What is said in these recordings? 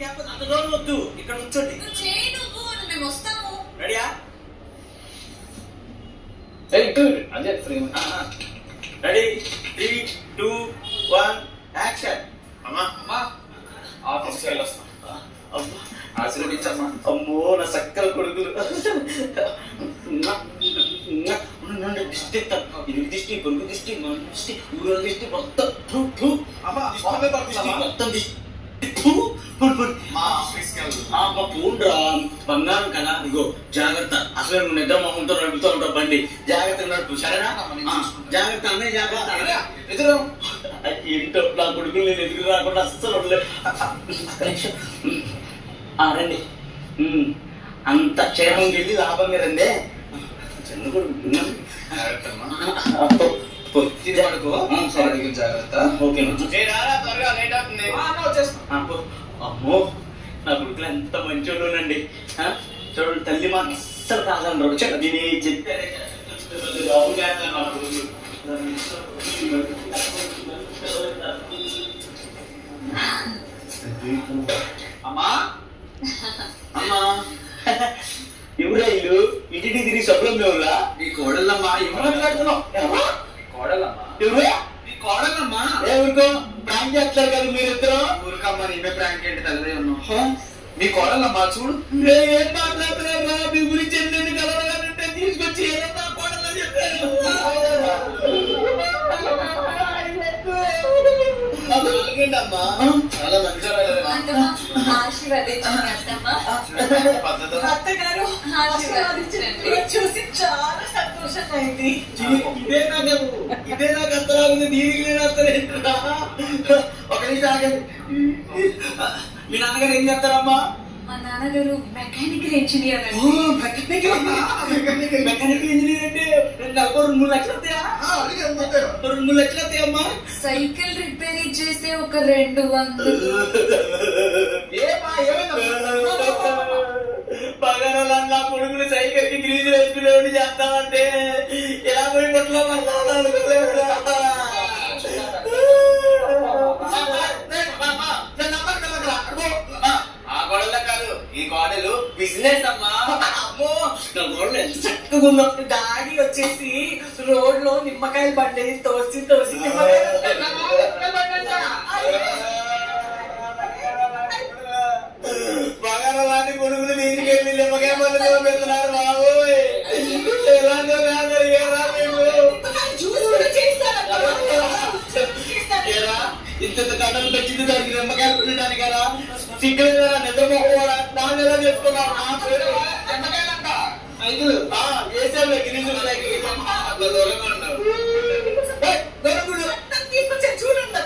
లేకపోతే అంత దూరం వద్దు. ఇక్కడ నువ్వు చేయి నువ్వు మేము వస్తాము. రెడీయా అదే frame ready three two one action అమ్మా. అమ్మా. ఆఫీస్కి వెళ్ళొస్తాం. అమ్మా ఆశీర్వదించమ్మా. అమ్మో నా చక్కల కొడుకులు. నుండి దిష్టి ఎత్తాను. ఇది దిష్టి కొడుకు దిష్టి మన దిష్టి ఊరు దిష్టి మొత్తం. థు, థు. అమ్మా, దిష్టి, బాంబే పడుతుందా, దిష్టి, అమ్మా? మొత్తం దిష్టి. థు. పోను, పోను. మా ఆఫీస్కి వెళ్దాం ఆ, మా ఫోన్ రా బంగారం కదా ఇగో జాగ్రత్త. అసలు నువ్వు నిద్ర మొహంతో నడుపుతూ ఉంటావు బండి. జాగ్రత్తగా నడుపు సరేనా? జాగ్రత్త అన్నయ్య జాగ్రత్త. ఎదురు. ఏంటో నా కొడుకులు నేను ఎదురు రాకుండా అస్సలు రండి. అంత క్షేమంగా వెళ్ళి లాభంగా రండి. చిన్న కొడుకు జాగ్రత్త. ఓకే వచ్చేస్తా. అమ్మో నా కొడుకులు ఎంత మంచోళ్ళునండి ఆ, చూడండి తల్లి మాకు అస్సలు కాదంటారు వచ్చాడు దీని చెప్పారే బాబు చేస్తాను నా కొడుకులు. అమ్మా. అమ్మా. ఎవరా ఇల్లు ఇంటికి తిరిగి సభలో మేవులా నీ కోడలమ్మా ఎవరు మాట్లాడుతున్నావు? కోడలమ్మా ఎవరు? నీ కోడలమ్మా ఏ ఊరుకో? ప్రాంక్ చేస్తారు కదా మీరిద్దరు? ఊరికమ్మా నీవే ప్రాంక్ ఏంటి తల్లి? ఉన్నావు నీ కోడలమ్మా చూడు. ఏ, మాట్లాడుతున్నారా మీ గురించి ఎన్ని కలవగానంటే తీసుకొచ్చి ఏం నా కోడలో చెప్పారు. అమ్మా. చాలా అత్తగారు చూసి చాలా సంతోషంగా అయింది. ఇదే నాకు ఇదే నాకు అర్థరాగుంది దీనికి నేను అర్థం ఒక నిమిషం ఆగండి. మీ నాన్నగారు ఏం చేస్తారమ్మా? మా నాన్నగారు mechanical engineer mechanical mechanical engineer అంటే రెండు నలభై రెండు మూడు లక్షలు రెండు మూడు లక్షలు వస్తాయమ్మా సైకిల్ రిపేర్ చేస్తే ఒక రెండు వందలు. ఏమా పగల నా కొడుకుని సైకిల్కి గ్రీజులు వేసుకునేవాడు చేస్తామంటే ఎలా పోయి పట్ల ఆ గొడవలే కాదు ఈ గోడలు బిజినెస్ అమ్మా. అమ్మో నా గోడలు ఎంత చక్కగా ఉందో. డాడీ వచ్చేసి రోడ్లో నిమ్మకాయలు పడ్డాయి తోసి తోసి నిమ్మకాయలు. నిమ్మకాయలు పెట్టడానికి కదా? సిగ్గులేదా నిద్రపోకపోవడా దాన్ని ఎలా చేసుకున్నావు నా పేరు నిమ్మకాయలంట. దూరంగా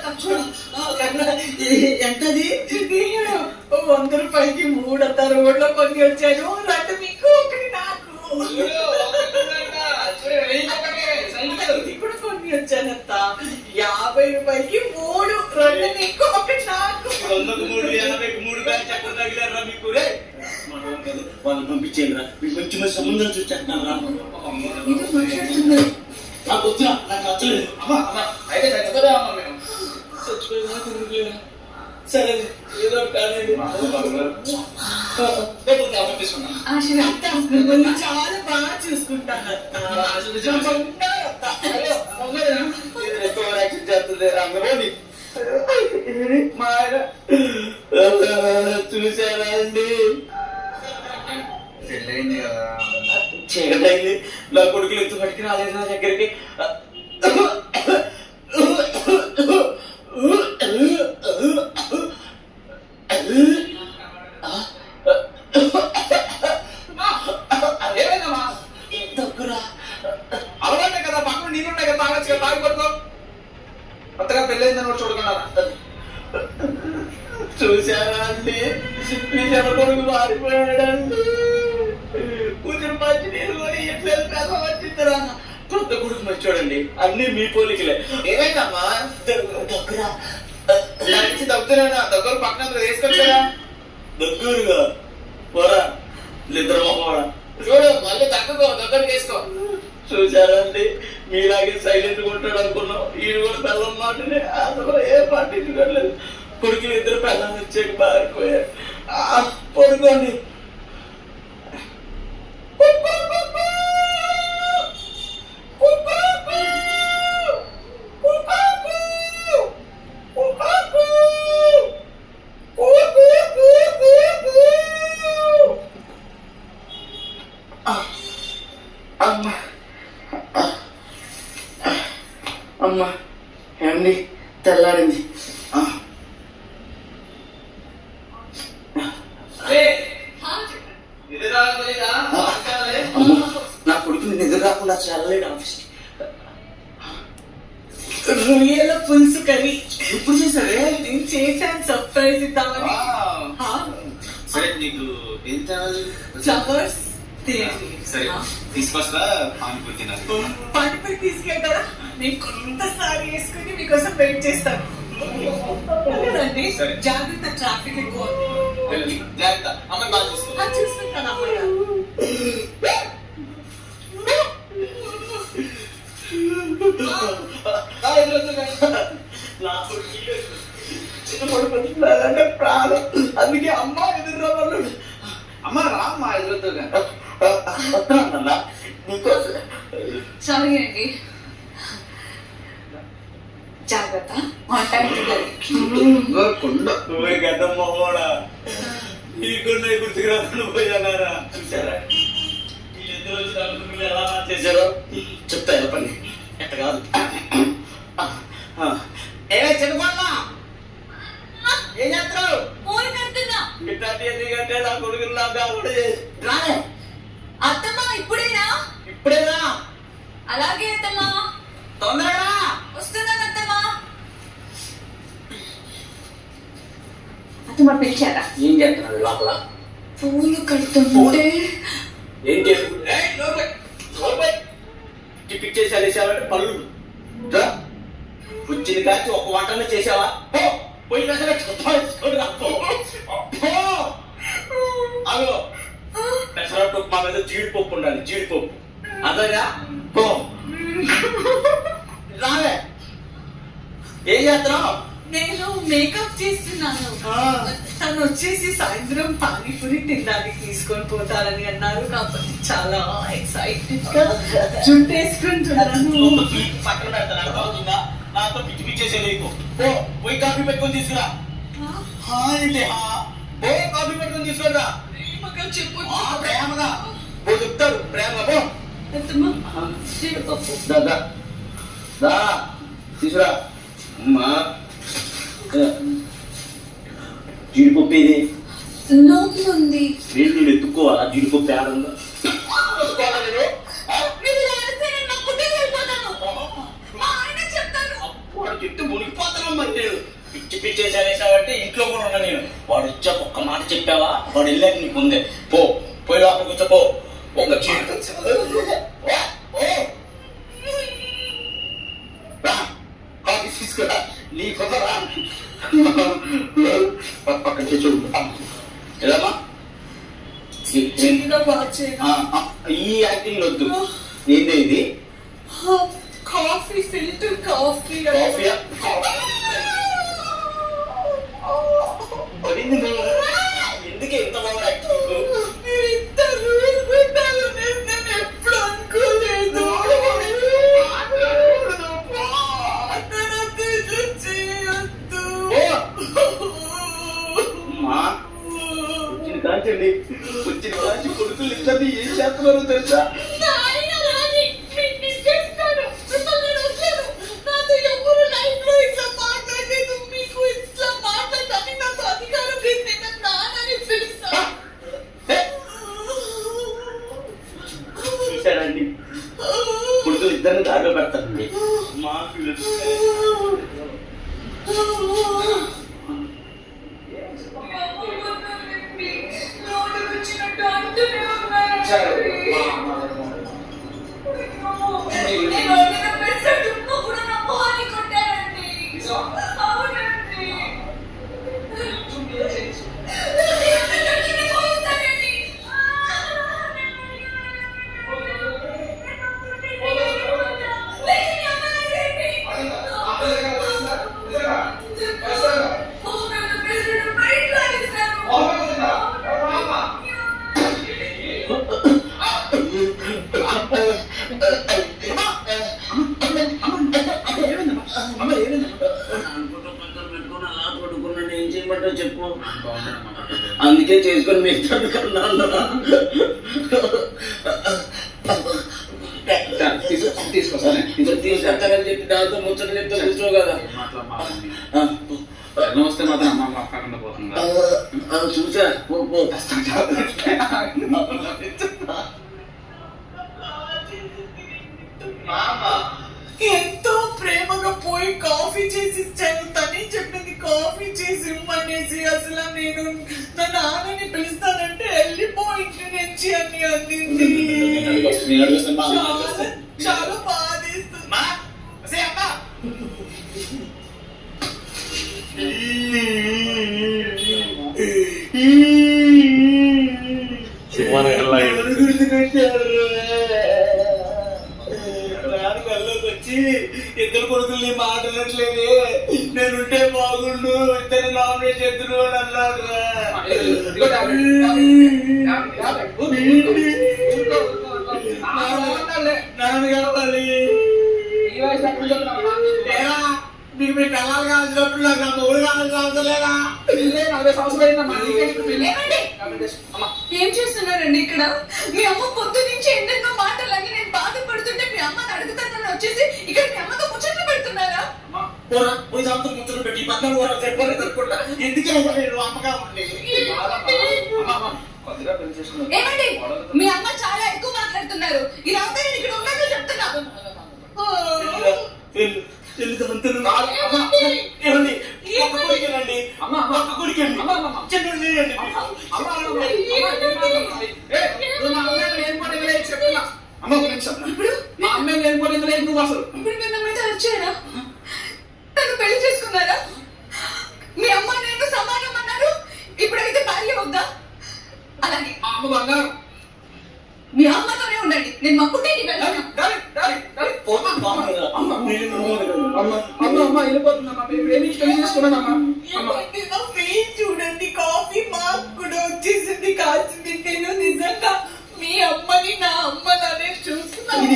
ఆ, కన్నా, ఇది ఎంతది? వంద రూపాయలకి మూడు అత్త రోడ్లో కొన్ని వచ్చాను రెండు మీకు ఒకటి నాకు. ఇప్పుడు కొన్ని వచ్చానత్త. యాభై రూపాయలకి మూడు రెండు మీకు ఒకటి నాకు. వందకు మూడు ఎనభైకి మూడు బ్యాగ్ చక్కగా తగిలారా మీకు? రే! వాళ్ళు పంపించేయండి రా మీకు మంచి మంచి సంబంధాలు చూసేస్తున్నాను రా నాకు వద్దురా నాకు నచ్చలేదు. అమ్మా, అమ్మా, అయితే చచ్చిపోదా అమ్మా మేము. చచ్చిపోయినా? సరే ఏదో చాలా బాగా చూసుకుంటాను ఎక్కువ యాక్షన్ చేస్తుంది రంగమోని మా ఆయన చూసారా అండి పెళ్ళయింది కదా. చీకటైంది నా కొడుకులు ఎంత పట్టుకు రాలేదు నా దగ్గరికి. మీ జన మారిపోయాడండి కూతురు మంచి నీళ్ళు కూడా ఎట్లా పెద్ద వచ్చిందిరా కొత్త కొడుకు మంచోడండి అన్ని మీ పోలికలే. ఏమైందమ్మా? దగ్గర నడిచి దగ్గరేనా దగ్గర పక్కన వేసుకొచ్చారా దగ్గరగా. పోరా నిద్ర మొహోడా చూడు మళ్ళీ తక్కువ దగ్గరికి వేసుకో. చూసారండి మీలాగే సైలెంట్ ఉంటాడు అనుకున్నాం. ఈయన కూడా బెల్లం మాటనే అసలు ఏ పాటించుకోలేదు కొడుకులు ఇద్దరు పిల్లలు వచ్చాక పారిపోయారు ఆ, పడుకోండి అమ్మా అమ్మా ఏమండి తెల్లారింది ఆ. అమ్మో, నా కొడుకుని నిద్ర రాకుండా చల్లలేడు ఆఫీస్ రొయ్యల పులుసు కర్రీ ఎప్పుడు చేశారే నేను చేశాను సర్ప్రైజ్ ఇద్దామని ఆ, సరే నీకు ఏం కావాలి ఫ్లవర్స్ సరే తీసుకొస్తా పానీపూరి తినాలి పానీపూరి తీసుకెళ్తారా నేను కొంత సారీ వేసుకుని మీకోసం వెయిట్ చేస్తాను. జాగ్రత్త ట్రాఫిక్ ఎక్కువ. జాగ్రత్త అమ్మాయి బాగా చూసుకుంటాను అమ్మాయి నా కొడుకు చిన్న కొడుకు వచ్చిందంటే ప్రాణం. అందుకే అమ్మ ఎదురు రమ్మన్నాడు అమ్మ రామ్మా ఎదురుగా వస్తున్నానన్నా. నీకోసం. సారీ అండి. జాగ్రత్త. నువ్వే గడ్డ మొహోడా ఈ కొండ గుర్తుకు రాకుండా పోయానారా? చూసారా వీళ్ళిద్దరు వచ్చినప్పుడు మీరు ఎలా చేశారో? చెప్తా చెప్పండి. ఎట్ట కాదు. ఏమే చిన్నపాళ్ళ ఏం చేస్తున్నావు ఫోన్ కడుతున్నా ఇట్లాంటి ఎందుకంటే నా కొడుకులు నా కాబట్టి అత్తమ్మా ఇప్పుడేనా? ఇప్పుడేనా? అలాగే అత్తమ్మా. తొందరగా. వస్తున్నాను అత్తమ్మా. అత్తమ్మ పిలిచారా? ఏం చేస్తున్నాడు లోపల? పూలు కడుతుంటే. ఏం చేసు పిచ్చేసారు వేసావంటే పళ్ళు రా. వచ్చింది కాచి ఒక వంటనే చేసావా. పోయినా సరే చెప్పాల్సుకోడు రా. పో. పో. అగో పెసరట్టు మా మీద జీడిపప్పు ఉండాలి జీడిపప్పు. అదగా? పో. రావే. ఏం చేస్తున్నావు? నేను మేకప్ చేస్తున్నాను. తను వచ్చేసి సాయంత్రం పానీపూరి తినడానికి తీసుకొని పోతారని అన్నారు. కాబట్టి చాలా ఎక్సైటెడ్గా జుట్టు వేసుకుంటున్నాను. పక్కన పెడతాను నాతో పిచ్చి పిచ్చేసే నీకు. పోయి కాఫీ పెట్టుకొని తీసుకురా. హా హా పో కాఫీ పెట్టుకొని తీసుకురా ప్రేమగా పో. చెప్తారు ప్రేమగా జీడిపప్పు. తీసుకురా అమ్మా. జీడిపప్పు ఇది? లోపల ఉంది? వీళ్ళు నేను జీడిపప్పు నేను చెప్తే మునిగిపోతానమ్మా నేను. పిచ్చి పిచ్చేసావేసావంటే ఇంట్లో వాడు వచ్చాక ఒక్క మాట చెప్పావా? వాడు వెళ్ళాక నీకు ఉందే. పో పోయి లోపల కూర్చోపో. ఒక తీసుకురా నీ పక్కన చూడు ఎలామా. ఈ యాక్టింగ్ వద్దు. ఏంది ఇది? Coffee filter coffee. కాఫీ అనుకోలేదు. అతను ఇట్లా చేయొద్దు. అమ్మా వచ్చిన కాంచండి. వచ్చిన కాంచి కొడుకులు ఇద్దరిని ఏం చేస్తున్నారో తెలుసా? పక్కకి. అందుకే చేసుకొని మీ ఇద్దరు కన్నా తీసుకొస్తానే తీసుకొస్తానని చెప్పి దాంతో ముచ్చట చెప్తే కూర్చో కదా. వస్తే మాత్రం అమ్మ పోతుందా? చూసా. ఎంతో ప్రేమగా పోయి కాఫీ చేసి ఇచ్చాను తనే అసలు నేను నా నాన్నని పిలుస్తానంటే వెళ్ళిపో ఇంటి నుంచి అని అందింది వచ్చి ఇద్దరు కొడుకుల్ని మాట్లాడట్లేదే నేనుంటే బాగుండు ఇద్దరు నామినేట్ చేద్దరు అని బాగున్నాడులే. నాన్న కావాలి మీకు మీ పిల్లలు కావాల్సినప్పుడు నాకు నా మొగుడు కావాల్సిన అవసరం లేదా నలభై సంవత్సరాలు. ఏం చేస్తున్నారండి ఇక్కడ మీ అమ్మ పొద్దు నుంచి ఎన్నెన్నో మాటలని నేను బాధపడుతుంటే మీ అమ్మని అడుగుతానని వచ్చేసి ఇక్కడ అమ్మతో ముచ్చట్లు పెడుతున్నారా. పోరా పోయి ముచ్చట్లు పెట్టి వారాలు సరిపోలేదు అనుకుంటా ఎందుకే అమ్మగా ఉండి. ఏమండి మీ అమ్మ చాలా ఎక్కువ మాట్లాడుతున్నారు ఇలా ఉంటే నేను ఇక్కడ ఉన్నట్టు చెప్తున్నా తెలుగుదంతులు కాదు, అమ్మా. ఏమండి ఒక్క కొడుకేనండి అమ్మా, అమ్మా. ఒక్క కొడుకండి అమ్మా, అమ్మా. చిన్నోడు లేడండి అమ్మా, అమ్మా, అమ్మా. అమ్మా, ఏం మాట్లాడుతున్నావు? ఏ, నువ్వు మా అమ్మాయిని ఏం పడింది లేదు చెప్తున్నా. అమ్మా, ఒక నిమిషం. మా అమ్మాయిని ఏం పడింది లేదు నువ్వు అసలు ఇప్పుడు మీరు నా మీద వచ్చారా తను పెళ్ళి చేసుకున్నారా మీ అమ్మ నేను సమానం అన్నారు ఇప్పుడైతే భార్య వద్దా అలాగే మా అమ్మ బంగారం మీ అమ్మతోనే ఉండండి నేను మా పుట్టింటికి డాడీ, వెళ్తాను డాడీ, డాడీ, డాడీ. పోతా బాగుంది అమ్మ నేను అమ్మ అమ్మ అమ్మ వెళ్ళిపోతుందమ్మా మేము ప్రేమించి పెళ్ళి చేసుకున్నానమ్మా అమ్మ ఏమండి, నా ఫేస్ చూడండి కాఫీ మాకు కూడా వచ్చేసింది కాల్చింది నేను నిజంగా మీ అమ్మని నా చూస్తున్నాను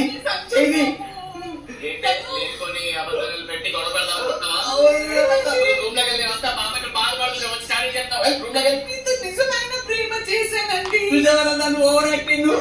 అమ్మ వెళ్ళి ఇంత నిజమైన ప్రేమ చేశానండి ఓవర్ యాక్టింగ్